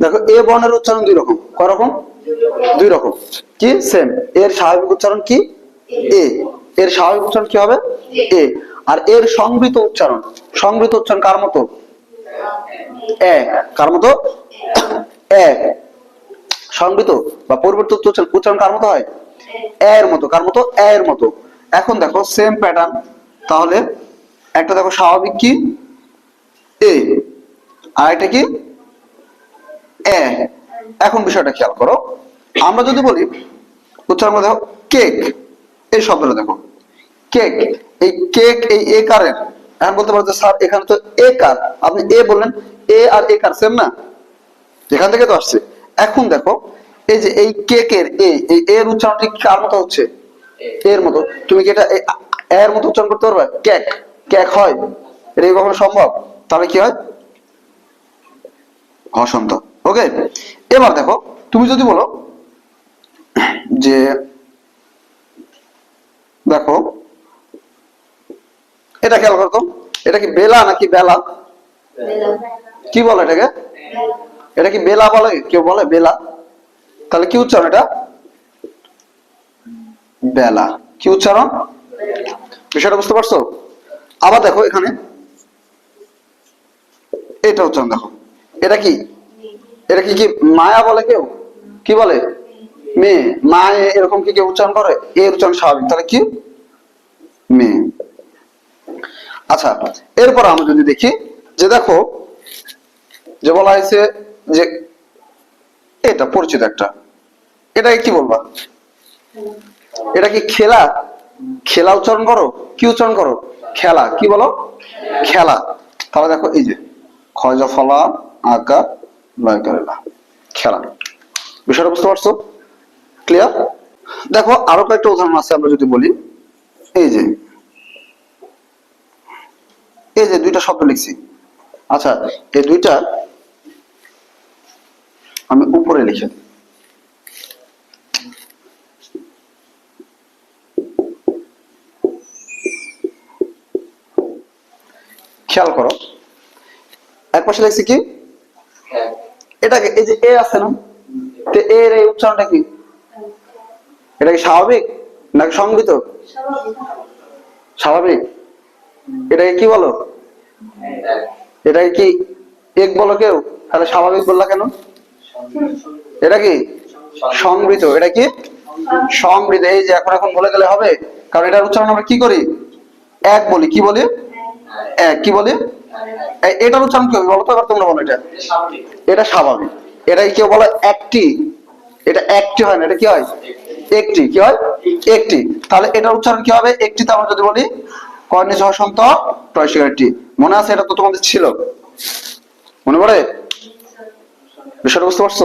দেখো, এ বর্ণের উচ্চারণ দুই রকম। কয় রকম? দুই রকম। কি? সেম এর স্বাভাবিক উচ্চারণ কি? এ। এর স্বাভাবিক উচ্চারণ কি হবে? এ। আর এর সংবৃত উচ্চারণ? সংবৃত উচ্চারণ কার মতো? এ। কার মতো? এ। সংবৃত বা পরিবর্তিত উচ্চারণ কার মতো হয়? এর মতো। কার মতো? এর মতো। এখন দেখো সেম প্যাটার্ন তাহলে একটা দেখো, স্বাভাবিক কি? এ। আর একটা কি? এখন বিষয়টা খেয়াল করো। আমরা যদি বলি, উচ্চারণ দেখো, কেক, এই শব্দটা দেখো। কেক, এই কেক, এই এ কারের, এখন বলতে পারো যে স্যার, এখানে তো এ কার, আপনি এ বললেন, এ আর এ কার সেম না? এখান থেকে তো আসছে। এখন দেখো, এই যে এই কেকের এ, এই এর উচ্চারণ ঠিক কার মতো হচ্ছে? এর মতো। তুমি কি এটা এর মতো উচ্চারণ করতে পারবে? কেক কেক হয়। এটা কখনো সম্ভব? তাহলে কি হয়? হসন্ত ওকে এবার দেখো তুমি যদি বলো যে দেখো এটা খেয়াল করতো এটা কি বেলা নাকি বেলা। কি বলে এটাকে? এটা কি বেলা বলে? কেউ বলে বেলা? তাহলে কি উচ্চারণ এটা? বেলা। কি উচ্চারণ? বিষয়টা বুঝতে পারছ? আবার দেখো এখানে এটা উচ্চারণ দেখো। এটা কি? এটা কি কি মায়া বলে কেউ? কি বলে? মেয়ে। মায়ে এরকম কি কেউ উচ্চারণ করে? এর উচ্চারণ স্বাভাবিক। তাহলে কি? মেয়ে। আচ্ছা এরপর আমরা যদি দেখি যে দেখো, যে বলা হয়েছে যে এটা পরিচিত একটা। এটাকে কি বলবা? এটা কি খেলা? খেলা উচ্চারণ করো? কি উচ্চারণ করো? খেলা। কি বলো? খেলা। তাহলে দেখো এই যে খয়জ ফলা আঁকা খেলা। বিষয়টা বুঝতে পারছ? ক্লিয়ার দেখো, আরও কয়েকটা উদাহরণ আছে, আমরা যদি বলি। এই যে এই যে দুইটা শব্দ লিখছি। আচ্ছা এই দুইটা আমি উপরে লিখে। খেয়াল করো। এক পাশে লিখছি কি? এটাকে, এই যে এ আছে না? তো এর এই উচ্চারণটা কি? এটা কি স্বাভাবিক নাকি সংগৃত স্বাভাবিক। এটাকে কি বলো? এটাকে কি এক বলো কেউ? তাহলে স্বাভাবিক বললা কেন? এটা কি? সংবৃত এটা কি? সংবৃত এই যে এখন এখন বলে গেলে হবে। কারণ এটার উচ্চারণ আমরা কি করি? এক বলি। কি বলি? এক। কি বলি? এটার উচ্চারণ কি হবে বলো তো এবার তোমরা বলো এটা। এটা স্বাভাবিক। এটাই কেউ বলে একটি। এটা একটি হয় না, এটা কি হয়? একটি। কি হয়? একটি। তাহলে এটার উচ্চারণ কি হবে? একটিতে আমরা যদি বলি, কর্ণে সহসন্ত টয়সিকারটি মনে আছে এটা তো তোমাদের ছিল? মনে পড়ে? বিষয়টা বুঝতে পারছ?